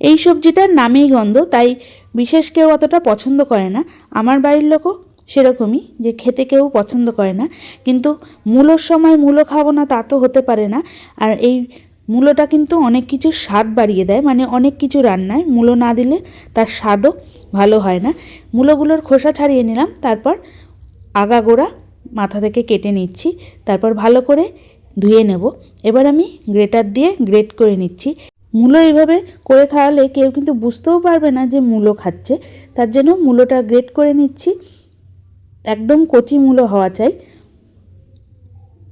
এই সবজিটার নামেই গন্ধ, তাই বিশেষ কেউ অতটা পছন্দ করে না। আমার বাড়ির লোকও সেরকমই, যে খেতে কেউ পছন্দ করে না। কিন্তু মূলোর সময় মূলো খাব না তা তো হতে পারে না। আর এই মূলোটা কিন্তু অনেক কিছু স্বাদ বাড়িয়ে দেয় মানে অনেক কিছু রান্নায় মূলো না দিলে তার স্বাদও ভালো হয় না। মূলোগুলোর খোসা ছাড়িয়ে নিলাম, তারপর আগাগোড়া মাথা থেকে কেটে নিচ্ছি, তারপর ভালো করে ধুয়ে নেব। এবার আমি গ্রেটার দিয়ে গ্রেট করে নিচ্ছি। মূলো এইভাবে করে খাওয়ালে কেউ কিন্তু বুঝতেও পারবে না যে মূলো খাচ্ছে। তার জন্য মূলোটা গ্রেট করে নিচ্ছি। একদম কচি মূলো হওয়া চাই।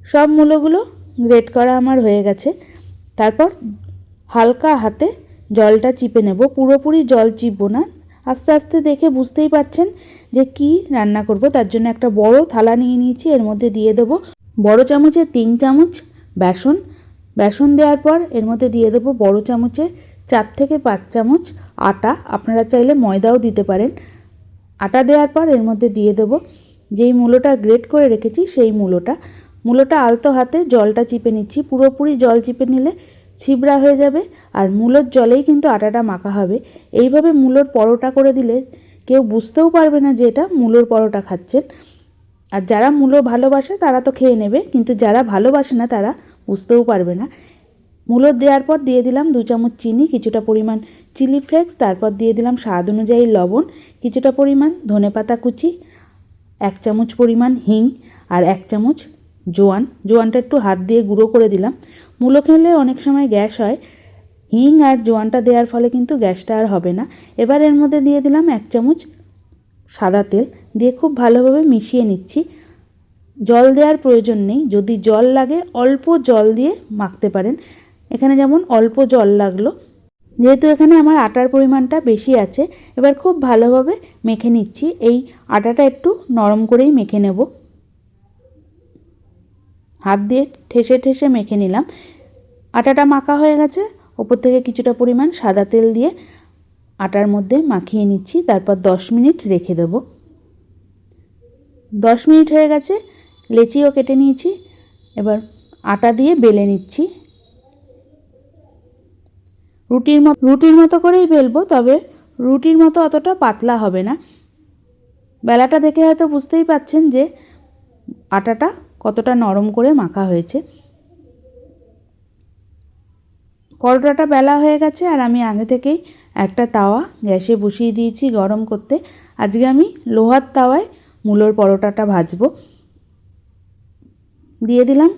সব মূলোগুলো গ্রেট করা আমার হয়ে গেছে। তারপর হালকা হাতে জলটা চিপে নেব। পুরোপুরি জল চিপবো না। আস্তে আস্তে দেখে বুঝতেই পারছেন যে কি রান্না করব। তার জন্য একটা বড় থালা নিয়ে নিয়েছি। এর মধ্যে দিয়ে দেবো বড় চামচে তিন চামচ বেসন বেসন দেওয়ার পর এর মধ্যে দিয়ে দেবো বড় চামচে চার থেকে পাঁচ চামচ আটা। আপনারা চাইলে ময়দাও দিতে পারেন। আটা দেওয়ার পর এর মধ্যে দিয়ে দেবো যেই মূলোটা গ্রেট করে রেখেছি সেই মূলোটা। মূলোটা আলতো হাতে জলটা চিপে নিচ্ছি। পুরোপুরি জল চিপে নিলে ছিবড়া হয়ে যাবে আর মূলোর জলেই কিন্তু আটাটা মাখা হবে। এইভাবে মূলোর পরোটা করে দিলে কেউ বুঝতেও পারবে না যে এটা মূলোর পরোটা খাচ্ছেন। আর যারা মূলো ভালোবাসে তারা তো খেয়ে নেবে, কিন্তু যারা ভালোবাসে না তারা বুঝতেও পারবে না। মূলো দেওয়ার পর দিয়ে দিলাম দু চামচ চিনি, কিছুটা পরিমাণ চিলি ফ্লেক্স, তারপর দিয়ে দিলাম স্বাদ অনুযায়ী লবণ, কিছুটা পরিমাণ ধনেপাতা কুচি, এক চামচ পরিমাণ হিং আর এক চামচ জোয়ান। জোয়ানটা একটু হাত দিয়ে গুঁড়ো করে দিলাম। মূলো খেলে অনেক সময় গ্যাস হয়। হিং আর জোয়ানটা দেওয়ার ফলে কিন্তু গ্যাসটা আর হবে না। এবার এর মধ্যে দিয়ে দিলাম এক চামচ সাদা তেল। দিয়ে খুব ভালোভাবে মিশিয়ে নিচ্ছি। জল দেওয়ার প্রয়োজন নেই। যদি জল লাগে, অল্প জল দিয়ে মাখতে পারেন। এখানে যেমন অল্প জল লাগল। যেহেতু এখানে আমার আটার পরিমাণটা বেশি আছে, এবার খুব ভালোভাবে মেখে নিচ্ছি। এই আটাটা একটু নরম করেই মেখে নেব। হাত দিয়ে ঠেসে ঠেসে মেখে নিলাম। আটাটা মাখা হয়ে গেছে। ওপর থেকে কিছুটা পরিমাণ সাদা তেল দিয়ে আটার মধ্যে মাখিয়ে নিচ্ছি। তারপর দশ মিনিট রেখে দেব। দশ মিনিট হয়ে গেছে। লেচিও কেটে নিয়েছি, এবার আটা দিয়ে বেলে নিচ্ছি। রুটির মতো রুটির মতো করেই বেলবো, তবে রুটির মতো অতটা পাতলা হবে না। বেলাটা দেখে হয়তো বুঝতেই পাচ্ছেন যে আটাটা কতটা নরম করে মাখা হয়েছে। পরোটাটা বেলা হয়ে গেছে, আর আমি আগে থেকেই একটা তাওয়া গ্যাসে বসিয়ে দিয়েছি গরম করতে। আজকে আমি লোহার তাওয়ায় মূলোর পরোটাটা ভাজবো। দিয়ে দিলাম।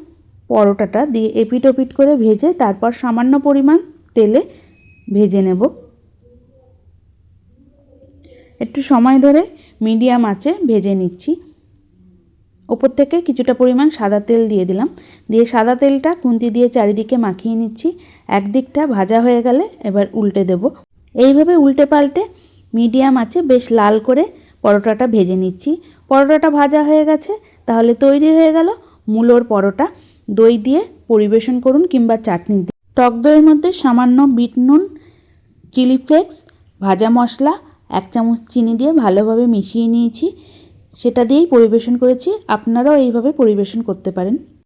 পরোটাটা দিয়ে এপিট ওপিট করে ভেজে তারপর সামান্য পরিমাণ তেলে ভেজে নেব। একটু সময় ধরে মিডিয়াম আঁচে ভেজে নিচ্ছি। ওপর থেকে কিছুটা পরিমাণ সাদা তেল দিয়ে দিলাম। দিয়ে সাদা তেলটা খুন্তি দিয়ে চারিদিকে মাখিয়ে নিচ্ছি। একদিকটা ভাজা হয়ে গেলে এবার উল্টে দেব। এইভাবে উল্টে পাল্টে মিডিয়াম আছে বেশ লাল করে পরোটাটা ভেজে নিচ্ছি। পরোটাটা ভাজা হয়ে গেছে, তাহলে তৈরি হয়ে গেল মূলোর পরোটা, দই দিয়ে পরিবেশন করুন কিংবা চাটনি দিয়ে। টক দইয়ের মধ্যে সামান্য বিট নুন, চিলি ফ্লেক্স, ভাজা মশলা, এক চামচ চিনি দিয়ে ভালোভাবে মিশিয়ে নিয়েছি। সেটা দিয়েই পরিবেশন করেছি। আপনারাও এইভাবে পরিবেশন করতে পারেন।